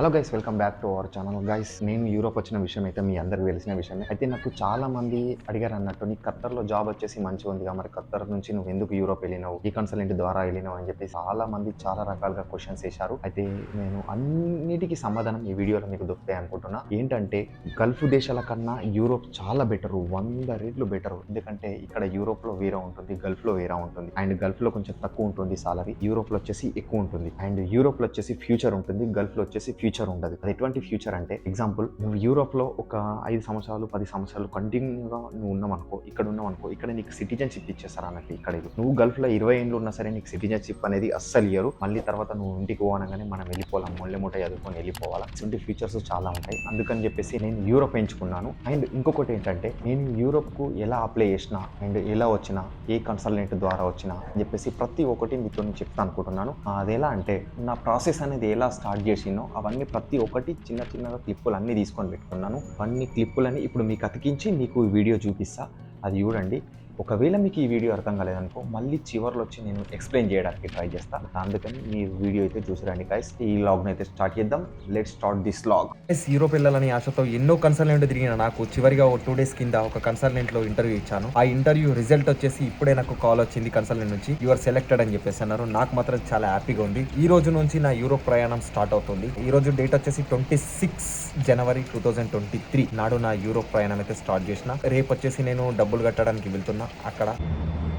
Hello guys welcome back to our channel guys నేను Europe వచ్చిన విషయం అయితే మీ అందరికి తెలిసిన విషయమే. అయితే నాకు చాలా మంది అడిగారు అన్నట్టు నీ ఖత్తర్లో జాబ్ వచ్చేసి మంచిగా ఉంది మరి ఖత్తర్ నుంచి నువ్వు ఎందుకు యూరోప్ వెళ్ళినావు? ఈ కన్సల్టెంట్ ద్వారా వెళ్ళినావు? అని చెప్పి చాలా మంది చాలా రకాలుగా క్వశ్చన్స్ వేశారు. అయితే నేను అన్నిటికీ సమాధానం ఈ వీడియోలో మీకు దొరుకుతాయి అనుకుంటున్నా. ఏంటంటే గల్ఫ్ దేశాల కన్నా యూరోప్ చాలా బెటర్ వంద రేట్లు బెటర్ ఎందుకంటే ఇక్కడ యూరోప్లో వేరే ఉంటుంది గల్ఫ్లో వేరే ఉంటుంది. అండ్ గల్ఫ్లో కొంచెం తక్కువ ఉంటుంది సాలరీ యూరోప్లో వచ్చేసి ఎక్కువ ఉంటుంది. అండ్ యూరోప్లో వచ్చేసి ఫ్యూచర్ ఉంటుంది గల్ఫ్లో వచ్చేసి ఫ్యూచర్ ఫ్యూచర్ ఉండదు. అది ఎటువంటి ఫ్యూచర్ అంటే ఎగ్జాంపుల్ నువ్వు యూరోప్లో ఒక ఐదు సంవత్సరాలు పది సంవత్సరాలు కంటిన్యూగా నువ్వు ఉన్నావు అనుకో ఇక్కడ ఉన్నావు అనుకో ఇక్కడ నీకు సిటిజన్షిప్ ఇచ్చేస్తారు అన్నట్టు ఇక్కడ నువ్వు గల్ఫ్లో ఇరవై ఏళ్ళు ఉన్నా సరే నీకు సిటిజన్షిప్ అనేది అస్సలు ఇయ్యరు. మళ్ళీ తర్వాత నువ్వు ఇంటికి పోవనగానే మనం వెళ్ళిపోవాలి? మొళ్ళె మూట చదువుకొని వెళ్ళిపోవాలి? ఇటువంటి ఫ్యూచర్స్ చాలా ఉంటాయి. అందుకని చెప్పేసి నేను యూరోప్ ఎంచుకున్నాను. అండ్ ఇంకొకటి ఏంటంటే నేను యూరోప్కు ఎలా అప్లై చేసిన అండ్ ఎలా వచ్చినా ఏ కన్సల్టెంట్ ద్వారా వచ్చినా అని చెప్పేసి ప్రతి ఒక్కటి మీతో చెప్తాను అనుకుంటున్నాను. అది ఎలా అంటే నా ప్రాసెస్ అనేది ఎలా స్టార్ట్ చేసినో అవన్నీ ప్రతి ఒక్కటి చిన్న చిన్నగా క్లిప్పులు అన్నీ తీసుకొని పెట్టుకున్నాను. అన్ని క్లిప్పులని ఇప్పుడు మీకు అతికించి మీకు వీడియో చూపిస్తా. అది చూడండి. ఒకవేళ మీకు ఈ వీడియో అర్థం కాలేదనుకో మళ్ళీ చివరిలో వచ్చి నేను ఎక్స్ప్లెయిన్ చేయడానికి ట్రై చేస్తాను. అందుకని మీ వీడియో అయితే చూసిరండి గైస్ ఈ లాగ్ని అయితే స్టార్ట్ చేద్దాం. లెట్ స్టార్ట్ దిస్ లాగ్ ఎస్ యూరోప్ వెళ్ళాలని ఆశతో ఎన్నో కన్సల్టెంట్ తిరిగిన నాకు చివరిగా ఒక టూ డేస్ కింద ఒక కన్సల్టెంట్లో ఇంటర్వ్యూ ఇచ్చాను. ఆ ఇంటర్వ్యూ రిజల్ట్ వచ్చేసి ఇప్పుడే నాకు కాల్ వచ్చింది కన్సల్టెంట్ నుంచి. యువర్ సెలెక్టెడ్ అని చెప్పేసి అన్నారు. నాకు మాత్రం చాలా హ్యాపీగా ఉంది. ఈ రోజు నుంచి నా యూరోప్ ప్రయాణం స్టార్ట్ అవుతుంది. ఈ రోజు డేట్ వచ్చేసి twenty six January two thousand twenty three నాడు నా యూరోప్ ప్రయాణం అయితే స్టార్ట్ చేసిన. రేపు వచ్చేసి నేను డబ్బులు కట్టడానికి వెళ్తున్నా. అక్కడ.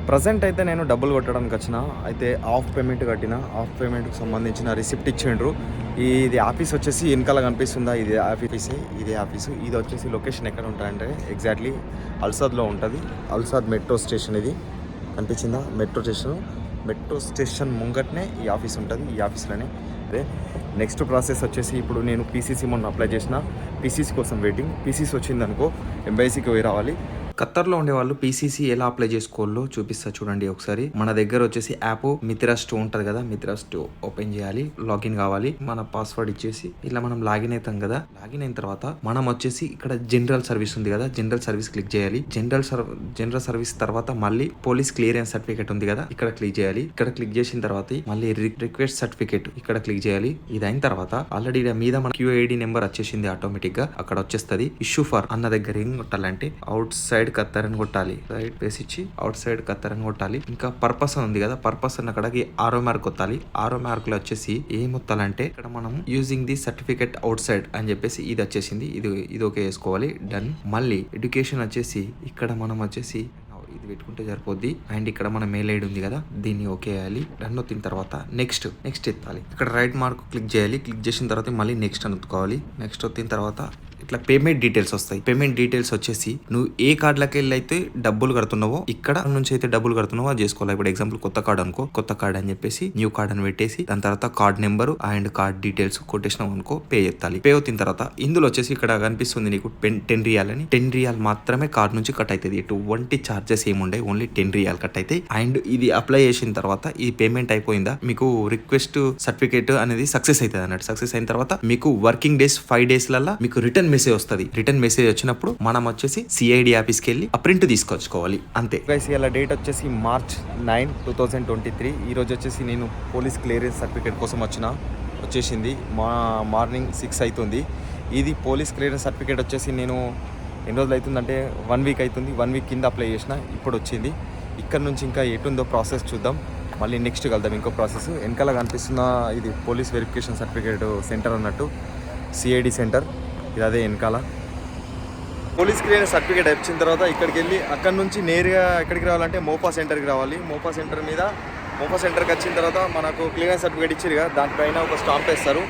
ప్రజెంట్ అయితే నేను డబ్బులు కొట్టడానికి వచ్చిన అయితే ఆఫ్ పేమెంట్ కట్టిన ఆఫ్ పేమెంట్కి సంబంధించిన రిసిప్ట్ ఇచ్చిండ్రు. ఇది ఆఫీస్ వచ్చేసి వెనకాల కనిపిస్తుందా? ఇది ఆఫీసే ఇదే ఆఫీసు ఇది వచ్చేసి లొకేషన్ ఎక్కడ ఉంటాయంటే ఎగ్జాక్ట్లీ అల్సాద్లో ఉంటుంది. అల్సాద్ మెట్రో స్టేషన్ ఇది. కనిపించిందా? మెట్రో స్టేషన్ మెట్రో స్టేషన్ ముంగట్నే ఈ ఆఫీస్ ఉంటుంది. ఈ ఆఫీస్లోనే అదే నెక్స్ట్ ప్రాసెస్ వచ్చేసి ఇప్పుడు నేను పీసీసీ మొన్న అప్లై చేసిన. పీసీసీ కోసం వెయిటింగ్ పీసీసీ వచ్చిందనుకో ఎంబైసీకి పోయి రావాలి. ఖత్తర్లో ఉండే వాళ్ళు పీసీసీ ఎలా అప్లై చేసుకోవాలో చూపిస్తా చూడండి ఒకసారి. మన దగ్గర వచ్చేసి యాప్ మిత్రాస్ట్ ఉంటుంది కదా మిత్రాస్ట్ ఓపెన్ చేయాలి లాగిన్ కావాలి మన పాస్వర్డ్ ఇచ్చేసి ఇలా మనం లాగిన్ అవుతాం కదా. లాగిన్ అయిన తర్వాత మనం వచ్చేసి ఇక్కడ జనరల్ సర్వీస్ ఉంది కదా జనరల్ సర్వీస్ క్లిక్ చేయాలి. జనరల్ జనరల్ సర్వీస్ తర్వాత మళ్ళీ పోలీస్ క్లియరెన్స్ సర్టిఫికేట్ ఉంది కదా ఇక్కడ క్లిక్ చేయాలి. ఇక్కడ క్లిక్ చేసిన తర్వాత మళ్ళీ రిక్వెస్ట్ సర్టిఫికేట్ ఇక్కడ క్లిక్ చేయాలి. ఇది అయిన తర్వాత ఆల్రెడీ మీద మన క్యూఐడి నెంబర్ వచ్చేసింది ఆటోమేటిక్గా అక్కడ వచ్చేస్తుంది. ఇష్యూ ఫర్ అన్న దగ్గర ఏం కొట్టాలంటే అవుట్ సైడ్ కత్తర్ అని కొట్టాలి. రైట్ ప్లేస్ ఇచ్చి అవుట్ సైడ్ కత్తర్ అని కొట్టాలి. ఇంకా పర్పస్ ఉంది కదా పర్పస్ అన్న అక్కడికి ఆరో మార్క్ కొట్టాలి. ఆరో మార్క్లో వచ్చేసి ఏం ఇక్కడ మనం using the certificate outside అని చెప్పేసి ఇది వచ్చేసింది. ఇది ఇది ఓకే వేసుకోవాలి డన్ మళ్ళీ ఎడ్యుకేషన్ వచ్చేసి ఇక్కడ మనం వచ్చేసి ఇది పెట్టుకుంటే సరిపోద్ది. అండ్ ఇక్కడ మన మెయిల్ ఐడి ఉంది కదా దీన్ని ఓకే చేయాలి. రన్ వచ్చిన తర్వాత నెక్స్ట్ నెక్స్ట్ ఎత్తాలి. ఇక్కడ రైట్ మార్క్ క్లిక్ చేయాలి. క్లిక్ చేసిన తర్వాత మళ్ళీ నెక్స్ట్ అని ఒత్తుకోవాలి నెక్స్ట్ వచ్చిన తర్వాత ఇట్లా పేమెంట్ డీటెయిల్స్ వస్తాయి. పేమెంట్ డీటెయిల్స్ వచ్చేసి నువ్వు ఏ కార్డులకి వెళ్ళి అయితే డబ్బులు కడుతున్నావో ఇక్కడ నుంచి అయితే డబ్బులు కడుతున్నావో అది చేసుకోవాలి. ఇప్పుడు ఎగ్జాంపుల్ కొత్త కార్డ్ అనుకో కొత్త కార్డ్ అని చెప్పేసి న్యూ కార్డ్ అని పెట్టేసి దాని తర్వాత card number and card details కొట్టేసినావు అనుకో పే ఎత్తాలి పే అవుతున్న తర్వాత ఇందులో వచ్చేసి ఇక్కడ కనిపిస్తుంది నీకు టెన్ రియాల్ అని. టెన్ రియాల్ మాత్రమే కార్డ్ నుంచి కట్ అవుతుంది. ఎటువంటి చార్జెస్ ఏముండే ఓన్లీ టెన్ రియాల్ కట్ అవుతాయి. అండ్ ఇది అప్లై చేసిన తర్వాత ఈ పేమెంట్ అయిపోయిందా? మీకు రిక్వెస్ట్ సర్టిఫికేట్ అనేది సక్సెస్ అవుతుంది అన్నట్టు. సక్సెస్ అయిన తర్వాత మీకు వర్కింగ్ డేస్ ఫైవ్ డేస్ లల్లా మీకు రిటర్న్ మెసేజ్ వస్తుంది. రిటర్న్ మెసేజ్ వచ్చినప్పుడు మనం వచ్చేసి సిఐడి ఆఫీస్కి వెళ్ళి ఆ ప్రింట్ తీసుకొచ్చుకోవాలి. అంతే. గైస్ ఇలా డేట్ వచ్చేసి March nine two thousand twenty three ఈ రోజు వచ్చేసి నేను పోలీస్ క్లియరెన్స్ సర్టిఫికేట్ కోసం వచ్చిన వచ్చేసింది. మా మార్నింగ్ సిక్స్ అవుతుంది ఇది పోలీస్ క్లియరెన్స్ సర్టిఫికేట్ వచ్చేసి నేను ఎన్ని రోజులు అవుతుందంటే వన్ వీక్ అవుతుంది. వన్ వీక్ కింద అప్లై చేసిన ఇప్పుడు వచ్చింది. ఇక్కడ నుంచి ఇంకా ఎటుందో ప్రాసెస్ చూద్దాం. మళ్ళీ నెక్స్ట్ కలుద్దాం ఇంకో ప్రాసెస్ వెనకాల కనిపిస్తున్న ఇది పోలీస్ వెరిఫికేషన్ సర్టిఫికేట్ సెంటర్ అన్నట్టు సిఐడి సెంటర్ ఇది అదే వెనకాల. పోలీస్ క్లియరెన్స్ సర్టిఫికేట్ వచ్చిన తర్వాత ఇక్కడికి వెళ్ళి అక్కడ నుంచి నేరుగా ఎక్కడికి రావాలంటే మోపా సెంటర్కి రావాలి. మోపా సెంటర్ మీద మోపా సెంటర్కి వచ్చిన తర్వాత మనకు క్లియరెన్స్ సర్టిఫికేట్ ఇచ్చారు కదా దానిపైన ఒక స్టాంప్ వేస్తారు.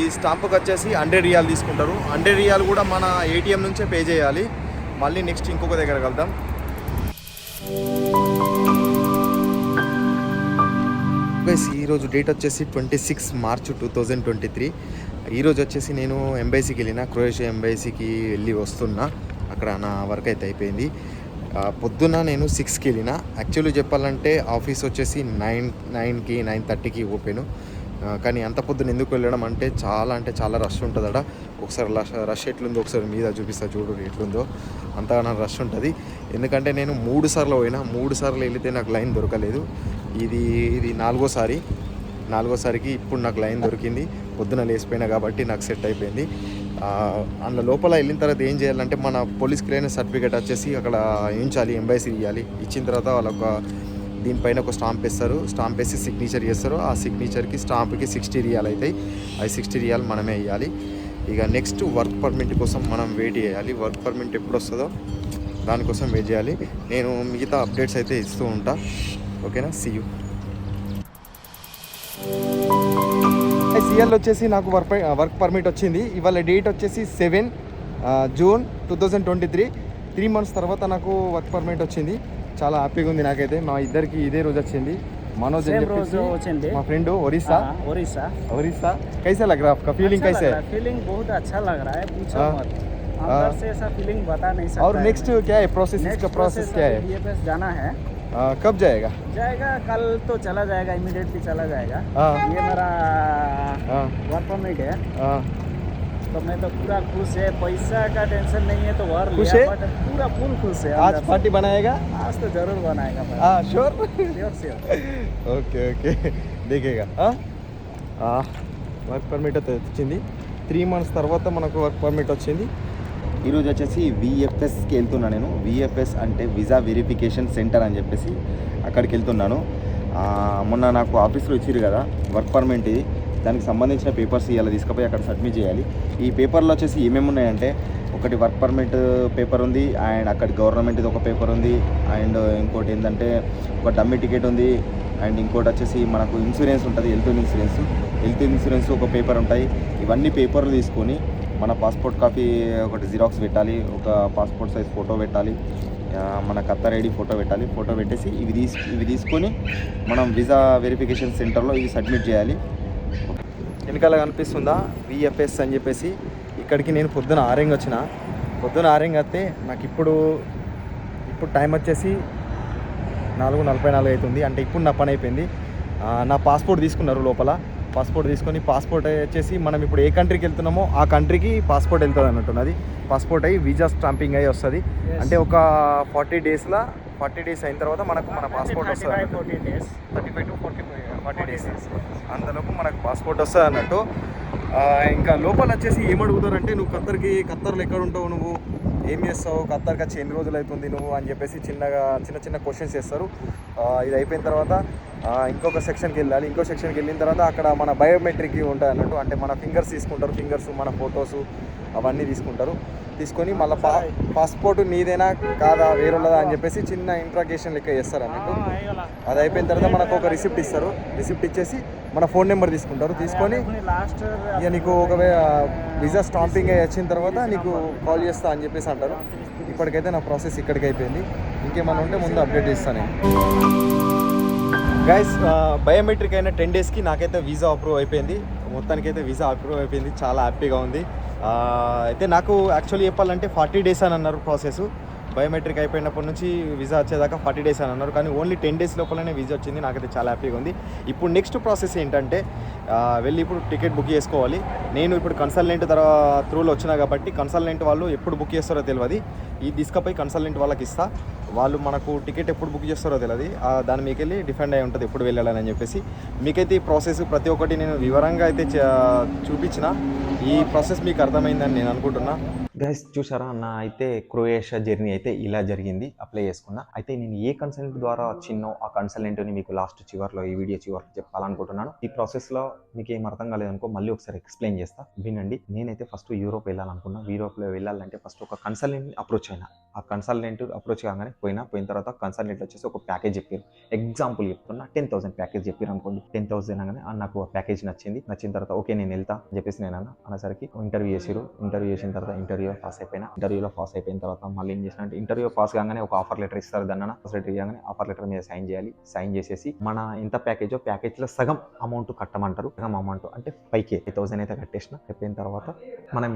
ఈ స్టాంప్కి వచ్చేసి హండ్రెడ్ రియాల్ తీసుకుంటారు. హండ్రెడ్ రియాల్ కూడా మన ఏటీఎం నుంచే పే చేయాలి. మళ్ళీ నెక్స్ట్ ఇంకొక దగ్గర కలుద్దాం. గైస్ ఈరోజు డేట్ వచ్చేసి twenty six March two thousand twenty three. ఈరోజు వచ్చేసి నేను ఎంబైసీకి వెళ్ళిన క్రొయేషియా ఎంబైసీకి వెళ్ళి వస్తున్నా. అక్కడ నా వర్క్ అయితే అయిపోయింది. పొద్దున్న నేను సిక్స్కి వెళ్ళిన. యాక్చువల్లీ చెప్పాలంటే ఆఫీస్ వచ్చేసి నైన్ నైన్కి నైన్ థర్టీకి ఓపెన్. కానీ అంత పొద్దున ఎందుకు వెళ్ళడం అంటే చాలా అంటే చాలా రష్ ఉంటుందట. ఒకసారి రష్ రష్ ఎట్లుందో ఒకసారి మీద చూపిస్తా చూడు ఎట్లుందో. అంతగానో రష్ ఉంటుంది. ఎందుకంటే నేను మూడు సార్లు పోయినా. మూడు సార్లు వెళితే నాకు లైన్ దొరకలేదు. ఇది ఇది నాలుగోసారి. నాలుగోసారికి ఇప్పుడు నాకు లైన్ దొరికింది. పొద్దున లేసిపోయినా కాబట్టి నాకు సెట్ అయిపోయింది. ఆ, అందులో లోపల వెళ్ళిన తర్వాత ఏం చేయాలంటే మన పోలీస్ క్లియరెన్స్ సర్టిఫికేట్ వచ్చేసి అక్కడ వేయించాలి ఎంబైసీ ఇవ్వాలి ఇచ్చిన తర్వాత వాళ్ళ ఒక దీనిపైన ఒక స్టాంప్ వేస్తారు. స్టాంప్ వేసి సిగ్నేచర్ చేస్తారు. ఆ సిగ్నేచర్కి స్టాంప్కి సిక్స్టీ రియాల్ అవుతాయి. ఆ సిక్స్టీ రియాల్ మనమే ఇవ్వాలి ఇక నెక్స్ట్ వర్క్ పర్మిట్ కోసం మనం వెయిట్ చేయాలి. వర్క్ పర్మిట్ ఎప్పుడు వస్తుందో దానికోసం వెయిట్ చేయాలి. నేను మిగతా అప్డేట్స్ అయితే ఇస్తూ ఉంటా. ఓకేనా? సీ యూ సిఎల్ వచ్చేసి నాకు వర్క్ వర్క్ పర్మిట్ వచ్చింది ఇవాళ డేట్ వచ్చేసి seven June two thousand twenty three three months తర్వాత నాకు వర్క్ పర్మిట్ వచ్చింది చాలా హ్యాపీగా ఉంది నాకైతే మా ఇద్దరికి ఇదే రోజు వచ్చింది మనోజ్ అని सेम रोज చెప్పేసి వచ్చింది మా ఫ్రెండ్ ఒరిస్సా हाँ, उड़ीसा ఒరిస్సా कैसा लग रहा है आपका फीलिंग अच्छा कैसे लग है रहा है फीलिंग बहुत अच्छा लग रहा है पूछो हाँ, मत हाँ। अंदर से ऐसा फीलिंग बता नहीं सकता और नेक्स्ट क्या है प्रोसेस इसका प्रोसेस क्या है बीएफएस जाना है आ, कब जाएगा जाएगा कल तो चला जाएगा इमीडिएटली चला जाएगा हाँ ये मेरा हाँ वर्क परमिट है हाँ तो मैं तो पूरा खुश है पैसा का टेंशन नहीं है तो वर खुश लिया है? बट पूरा फुल खुश है आज अंदर से। पार्टी बनाएगा आज तो जरूर बनाएगा भाई हाँ sure sure sure okay okay దేకేగా work permit అయితే వచ్చింది త్రీ మంత్స్ తర్వాత మనకు వర్క్ పర్మిట్ వచ్చింది ఈరోజు వచ్చేసి విఎఫ్ఎస్కి వెళ్తున్నాను నేను. విఎఫ్ఎస్ అంటే వీసా వెరిఫికేషన్ సెంటర్ అని చెప్పేసి అక్కడికి వెళ్తున్నాను. మొన్న నాకు ఆఫీస్లో ఇచ్చిరు కదా వర్క్ పర్మిట్ ఇది. దానికి సంబంధించిన పేపర్స్ ఇవాళ తీసుకుపోయి అక్కడ సబ్మిట్ చేయాలి. ఈ పేపర్లో వచ్చేసి ఏమేమి ఉన్నాయంటే ఒకటి వర్క్ పర్మిట్ పేపర్ ఉంది అండ్ అక్కడ గవర్నమెంట్ది ఒక పేపర్ ఉంది అండ్ ఇంకోటి ఏంటంటే ఒక డమ్మి టికెట్ ఉంది అండ్ ఇంకోటి వచ్చేసి మనకు ఇన్సూరెన్స్ ఉంటుంది హెల్త్ ఇన్సూరెన్స్. హెల్త్ ఇన్సూరెన్స్ ఒక పేపర్ ఉంటాయి. ఇవన్నీ పేపర్లు తీసుకొని మన పాస్పోర్ట్ కాపీ ఒకటి జిరాక్స్ పెట్టాలి ఒక పాస్పోర్ట్ సైజ్ ఫోటో పెట్టాలి మన కత్తర్ ఐడి ఫోటో పెట్టాలి ఫోటో పెట్టేసి ఇవి తీసు ఇవి తీసుకొని మనం వీసా వెరిఫికేషన్ సెంటర్లో ఇవి సబ్మిట్ చేయాలి. వెనకాల కనిపిస్తుందా? విఎఫ్ఎస్ అని చెప్పేసి ఇక్కడికి నేను పొద్దున ఆరెంగ్ వచ్చిన. పొద్దున ఆరెంగ్ వస్తే నాకు ఇప్పుడు ఇప్పుడు టైం వచ్చేసి నాలుగు నలభై నాలుగు అవుతుంది. అంటే ఇప్పుడు నా పని అయిపోయింది. నా పాస్పోర్ట్ తీసుకున్నారు లోపల. పాస్పోర్ట్ తీసుకొని పాస్పోర్ట్ వచ్చేసి మనం ఇప్పుడు ఏ కంట్రీకి వెళ్తున్నామో ఆ కంట్రీకి పాస్పోర్ట్ వెళ్తుంది అన్నట్టున్నది. పాస్పోర్ట్ అయ్యి వీజా స్టాంపింగ్ అయ్యి వస్తుంది. అంటే ఒక ఫార్టీ డేస్లో ఫార్టీ డేస్ అయిన తర్వాత మనకు మన పాస్పోర్ట్ వస్తుంది thirty five to forty forty days అంతలోపు మనకు పాస్పోర్ట్ వస్తుంది అన్నట్టు. ఇంకా లోపల వచ్చేసి ఏమడుగుతారంటే నువ్వు ఖత్తర్కి ఖత్తర్లు ఎక్కడ ఉంటావు నువ్వు? ఏం చేస్తావు? ఖత్తర్కి వచ్చి ఎన్ని రోజులు అవుతుంది నువ్వు? అని చెప్పేసి చిన్నగా చిన్న చిన్న క్వశ్చన్స్ చేస్తారు. ఇది అయిపోయిన తర్వాత ఇంకొక సెక్షన్కి వెళ్ళాలి. ఇంకో సెక్షన్కి వెళ్ళిన తర్వాత అక్కడ మన బయోమెట్రిక్ ఉంటుంది అన్నట్టు అంటే మన ఫింగర్స్ తీసుకుంటారు. ఫింగర్స్ మన ఫొటోస్ అవన్నీ తీసుకుంటారు. తీసుకొని మళ్ళీ పా పాస్పోర్ట్ నీదేనా? కాదా? వేరున్నదా? అని చెప్పేసి చిన్న ఇంట్రాగేషన్ లెక్క చేస్తారు అన్నట్టు. అది అయిపోయిన తర్వాత మనకు ఒక రిసిప్ట్ ఇస్తారు. రిసిప్ట్ ఇచ్చేసి మన ఫోన్ నెంబర్ తీసుకుంటారు. తీసుకొని లాస్ట్ ఇక నీకు ఒకవేళ వీసా స్టాంపింగ్ అయ్యి వచ్చిన తర్వాత నీకు కాల్ చేస్తా అని చెప్పేసి అంటారు. ఇప్పటికైతే నా ప్రాసెస్ ఇక్కడికి అయిపోయింది. ఇంకేమైనా ఉంటే ముందు అప్డేట్ చేస్తాను నేను. గైస్ బయోమెట్రిక్ అయిన టెన్ డేస్కి నాకైతే వీసా అప్రూవ్ అయిపోయింది. మొత్తానికైతే వీసా అప్రూవ్ అయిపోయింది. చాలా హ్యాపీగా ఉంది. అయితే నాకు యాక్చువల్లీ చెప్పాలంటే ఫార్టీ డేస్ అని అన్నారు ప్రాసెస్. బయోమెట్రిక్ అయిపోయినప్పటి నుంచి వీసా వచ్చేదాకా ఫార్టీ డేస్ అని అన్నారు. కానీ ఓన్లీ టెన్ డేస్ లోపలనే వీసా వచ్చింది. నాకైతే చాలా హ్యాపీగా ఉంది. ఇప్పుడు నెక్స్ట్ ప్రాసెస్ ఏంటంటే వెళ్ళి ఇప్పుడు టికెట్ బుక్ చేసుకోవాలి. నేను ఇప్పుడు కన్సల్టెంట్ తర్వాత త్రూలో వచ్చినా కాబట్టి కన్సల్టెంట్ వాళ్ళు ఎప్పుడు బుక్ చేస్తారో తెలియదు ఈ తీసుకపోయి కన్సల్టెంట్ వాళ్ళకి ఇస్తా. వాళ్ళు మనకు టికెట్ ఎప్పుడు బుక్ చేస్తారో తెలియదు దాని మీకు వెళ్ళి డిఫెండ్ అయి ఉంటుంది ఎప్పుడు వెళ్ళాలని అని చెప్పేసి. మీకైతే ఈ ప్రాసెస్ ప్రతి ఒక్కటి నేను వివరంగా అయితే చూపించిన. ఈ ప్రాసెస్ మీకు అర్థమైందని నేను అనుకుంటున్నా. గైస్ చూసారా? నా అయితే క్రొయేషియా జర్నీ అయితే ఇలా జరిగింది. అప్లై చేసుకున్నా. అయితే నేను ఏ కన్సల్టెంట్ ద్వారా వచ్చినో ఆ కన్సల్టెంట్ని మీకు లాస్ట్ చివర్లో ఈ వీడియో చివర్లో చెప్పాలనుకుంటున్నాను. ఈ ప్రాసెస్లో మీకు ఏం అర్థం కాలేదనుకో మళ్ళీ ఒకసారి ఎక్స్ప్లెయిన్ చేస్తా. వినండి. నేనైతే ఫస్ట్ యూరోప్ వెళ్ళాలనుకున్నా. యూరోప్లో వెళ్ళాలంటే ఫస్ట్ ఒక కన్సల్టెంట్ని అప్రోచ్ అయినా. ఆ కన్సల్టెంట్ అప్రోచ్ కాగానే పోయినా పోయిన తర్వాత కన్సల్టెంట్ వచ్చేసి ఒక ప్యాకేజ్ చెప్పారు. ఎగ్జాంపుల్ చెప్తున్నా. టెన్ థౌసండ్ ప్యాకేజ్ చెప్పారు అనుకోండి. టెన్ థౌసండ్ అనగానే నాకు ఆ ప్యాకేజ్ నచ్చింది. నచ్చిన తర్వాత ఓకే నేను వెళ్తా చెప్పేసి నేను అన్న. అనేసరికి ఇంటర్వ్యూ చేసిరు ఇంటర్వ్యూ చేసిన తర్వాత ఇంటర్వ్యూ పాస్ అయిపోయినా. ఇంటర్వ్యూలో పాస్ అయిపోయిన తర్వాత మళ్ళీ ఏం చేసిన అంటే ఇంటర్వ్యూ పాస్ కాగానే ఒక ఆఫర్ లెటర్ ఇస్తారు దాన్ని ఆఫర్ లెటర్ ఇవ్వగానే ఆఫర్ లెటర్ మీద సైన్ చేయాలి. సైన్ చేసేసి మన ఎంత ప్యాకేజో ప్యాకేజ్లో సగం అమౌంట్ కట్టమంటారు. సగం అమౌంట్ అంటే ఫైవ్ కే ఫైవ్ థౌసండ్ అయితే కట్టేసిన. అయిపోయిన తర్వాత మనం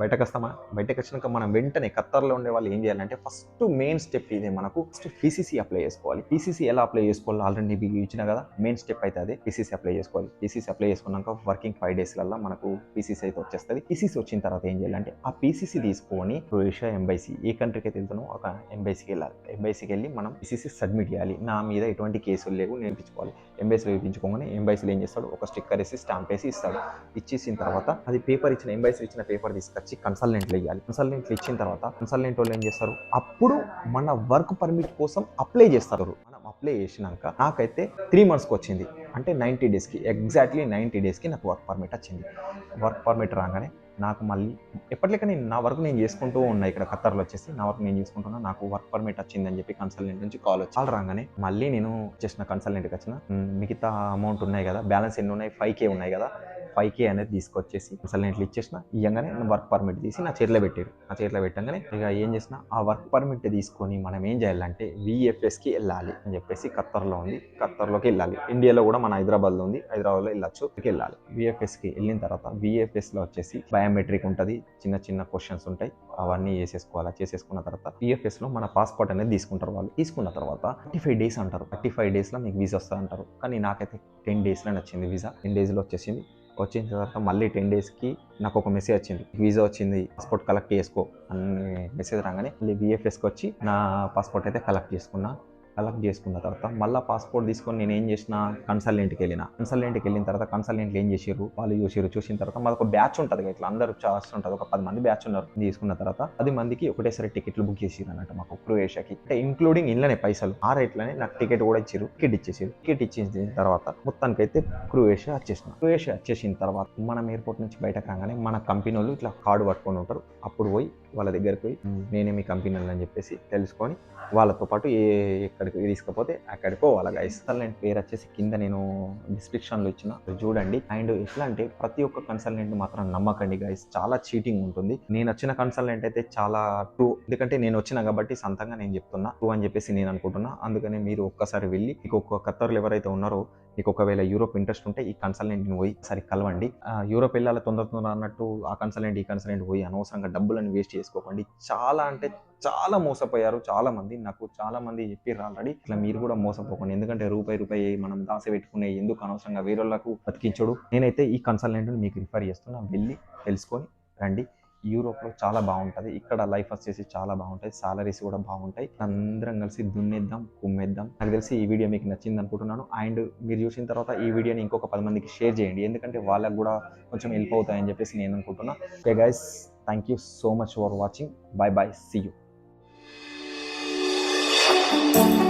బయటకు వస్తామా? బయటకు వచ్చినాక మనం వెంటనే ఖత్తర్లో ఉండే వాళ్ళు ఏం చేయాలంటే ఫస్ట్ మెయిన్ స్టెప్ ఇది మనకు. ఫస్ట్ పీసీసీ అప్లై చేసుకోవాలి. పీసీసీ ఎలా అప్లై చేసుకోవాలి ఆల్రెడీ మీకు ఇచ్చిన కదా మెయిన్ స్టెప్ అయితే అదే. పీసీసీ అప్లై చేసుకోవాలి. పీసీసీ అప్లై చేసుకున్నాక వర్కింగ్ ఫైవ్ డేస్లలో మనకు పీసీసీ అయితే వచ్చేస్తుంది. పీసీసీ వచ్చిన తర్వాత ఏం చేయాలంటే ఆ పీసీసీ టీసీ తీసుకొని క్రొయేషియా ఎంబైసీ ఏ కంట్రీకి అయితే వెళ్తానో ఒక ఎంబైసీకి వెళ్ళాలి. ఎంబైసీకి వెళ్ళి మనం ఈసీసీ సబ్మిట్ చేయాలి. నా మీద ఎటువంటి కేసులు లేవు నేర్పించుకోవాలి ఎంబైసీలో వేయించుకోగానే ఎంబైసీలో ఏం చేస్తాడు? ఒక స్టిక్కర్ వేసి స్టాంప్ వేసి ఇస్తాడు. ఇచ్చేసిన తర్వాత అది పేపర్ ఇచ్చిన ఎంబైసీ ఇచ్చిన పేపర్ తీసుకొచ్చి కన్సల్టెంట్లు ఇవ్వాలి కన్సల్టెంట్లు ఇచ్చిన తర్వాత కన్సల్టెంట్ వాళ్ళు ఏం చేస్తారు? అప్పుడు మన వర్క్ పర్మిట్ కోసం అప్లై చేస్తారు. మనం అప్లై చేసినాక నాకైతే త్రీ మంత్స్కి వచ్చింది. అంటే నైంటీ డేస్కి ఎగ్జాక్ట్లీ నైంటీ డేస్కి నాకు వర్క్ పర్మిట్ వచ్చింది. వర్క్ పర్మిట్ రాగానే నాకు మళ్ళీ ఎప్పటిలేక నేను నా వర్క్ నేను చేసుకుంటూ ఉన్నా ఇక్కడ ఖత్తర్లో వచ్చేసి నా వర్క్ నేను చేసుకుంటున్నా నాకు వర్క్ పర్మిట్ వచ్చిందని చెప్పి కన్సల్టెంట్ నుంచి కాల్ వచ్చి కాల్ రాగానే మళ్ళీ నేను చేసిన కన్సల్టెంట్కి వచ్చిన మిగతా అమౌంట్ ఉన్నాయి కదా బ్యాలెన్స్ ఎన్ని ఉన్నాయి? ఫైవ్ కే ఉన్నాయి కదా ఫైవ్ కే అనేది తీసుకొచ్చేసి అసలు కన్సల్టెంట్లు ఇచ్చేసిన? ఇవ్వగానే వర్క్ పర్మిట్ తీసి నా చేతిలో పెట్టారు. నా చేతిలో పెట్టగానే ఇక ఏం చేసిన? ఆ వర్క్ పర్మిట్ తీసుకొని మనం ఏం చేయాలంటే విఎఫ్ఎస్కి వెళ్ళాలి అని చెప్పేసి ఖత్తర్లో ఉంది. ఖత్తర్లోకి వెళ్ళాలి. ఇండియాలో కూడా మన హైదరాబాద్లో ఉంది. హైదరాబాద్లో వెళ్ళచ్చు. వెళ్ళాలి. విఎఫ్ఎస్కి వెళ్ళిన తర్వాత విఎఫ్ఎస్లో వచ్చేసి బయోమెట్రిక్ ఉంటుంది. చిన్న చిన్న క్వశ్చన్స్ ఉంటాయి. అవన్నీ చేసేసుకోవాలి? చేసేసుకున్న తర్వాత విఎఫ్ఎస్లో మన పాస్పోర్ట్ అనేది తీసుకుంటారు వాళ్ళు. తీసుకున్న తర్వాత థర్టీ ఫైవ్ డేస్ అంటారు. థర్టీ ఫైవ్ డేస్లో మీకు వీసా వస్తుంది అంటారు కానీ నాకైతే టెన్ డేస్లో వచ్చింది వీసా. టెన్ డేస్లో వచ్చేసింది. వచ్చిన తర్వాత మళ్ళీ టెన్ డేస్కి నాకు ఒక మెసేజ్ వచ్చింది. వీసా వచ్చింది పాస్పోర్ట్ కలెక్ట్ చేసుకో అని మెసేజ్ రాగానే మళ్ళీ విఎఫ్ఎస్కి వచ్చి నా పాస్పోర్ట్ అయితే కలెక్ట్ చేసుకున్నా. కలెక్ట్ చేసుకున్న తర్వాత మళ్ళీ పాస్పోర్ట్ తీసుకొని నేను ఏం చేసిన కన్సల్టెంట్కి వెళ్ళిన. కన్సల్టెంట్కి వెళ్ళిన తర్వాత కన్సల్టెంట్లు ఏం చేసారు వాళ్ళు చూసారు చూసిన తర్వాత మాది ఒక బ్యాచ్ ఉంటుంది ఇట్లా అందరూ ఉంటుంది. ఒక పది మంది బ్యాచ్ ఉన్నారు. తీసుకున్న తర్వాత పది మందికి ఒకటేసారి టికెట్లు బుక్ చేసిరు అన్నట్టు మాకు క్రొయేషియాకి అంటే ఇంక్లూడింగ్ ఇళ్ళనే పైసలు. ఆ రేట్లనే నాకు టికెట్ కూడా ఇచ్చారు టికెట్ ఇచ్చేసారు టికెట్ ఇచ్చేసిన తర్వాత మొత్తానికైతే క్రొయేషియా వచ్చేసిన. క్రొయేషియా వచ్చేసిన తర్వాత మనం ఎయిర్పోర్ట్ నుంచి బయటకు రాగానే మన కంపెనీ వాళ్ళు ఇట్లా కార్డు పట్టుకొని ఉంటారు. అప్పుడు పోయి వాళ్ళ దగ్గరికి పోయి నేనే మీ కంపెనీ అని చెప్పేసి తెలుసుకొని వాళ్ళతో పాటు ఏ ఎక్కడికి తీసుకపోతే అక్కడికి పోవాలి గైస్ కన్సల్టెంట్ పేరు వచ్చేసి కింద నేను డిస్క్రిప్షన్లో ఇచ్చిన. చూడండి అండ్ ఎట్లా అంటే ప్రతి ఒక్క కన్సల్టెంట్ మాత్రం నమ్మకండి గైస్ చాలా చీటింగ్ ఉంటుంది. నేను వచ్చిన కన్సల్టెంట్ అయితే చాలా ట్రూ ఎందుకంటే నేను వచ్చిన కాబట్టి సొంతంగా నేను చెప్తున్నా. ట్రూ అని చెప్పేసి నేను అనుకుంటున్నా. అందుకని మీరు ఒక్కసారి వెళ్ళి మీకు ఒక్క ఖత్తర్లు ఎవరైతే ఉన్నారో మీకు ఒకవేళ యూరోప్ ఇంట్రెస్ట్ ఉంటే ఈ కన్సల్టెంట్ని పోయి సరి కలవండి. ఆ, యూరోప్ వెళ్ళాలి తొందర తొందర అన్నట్టు ఆ కన్సల్టెంట్ ఈ కన్సల్టెంట్ పోయి అనవసరంగా డబ్బులను వేస్ట్ చేసుకోకండి చాలా అంటే చాలా మోసపోయారు చాలా మంది నాకు చాలా మంది చెప్పారు ఆల్రెడీ ఇట్లా మీరు కూడా మోసపోకండి. ఎందుకంటే రూపాయి రూపాయి మనం దాసి పెట్టుకునే ఎందుకు అనవసరంగా వేరే వాళ్ళకు బతికించడు. నేనైతే ఈ కన్సల్టెంట్ని మీకు రిఫర్ చేస్తున్నా. వెళ్ళి తెలుసుకొని రండి. యూరోప్లో చాలా బాగుంటుంది. ఇక్కడ లైఫ్ వచ్చేసి చాలా బాగుంటాయి సాలరీస్ కూడా బాగుంటాయి. అందరం కలిసి దున్నేద్దాం కుమ్మేద్దాం. నాకు తెలిసి ఈ వీడియో మీకు నచ్చింది అనుకుంటున్నాను. అండ్ మీరు చూసిన తర్వాత ఈ వీడియోని ఇంకొక పది మందికి షేర్ చేయండి. ఎందుకంటే వాళ్ళకు కూడా కొంచెం హెల్ప్ అవుతాయని చెప్పేసి నేను అనుకుంటున్నా. Okay guys Thank you so much for watching. Bye bye. See you.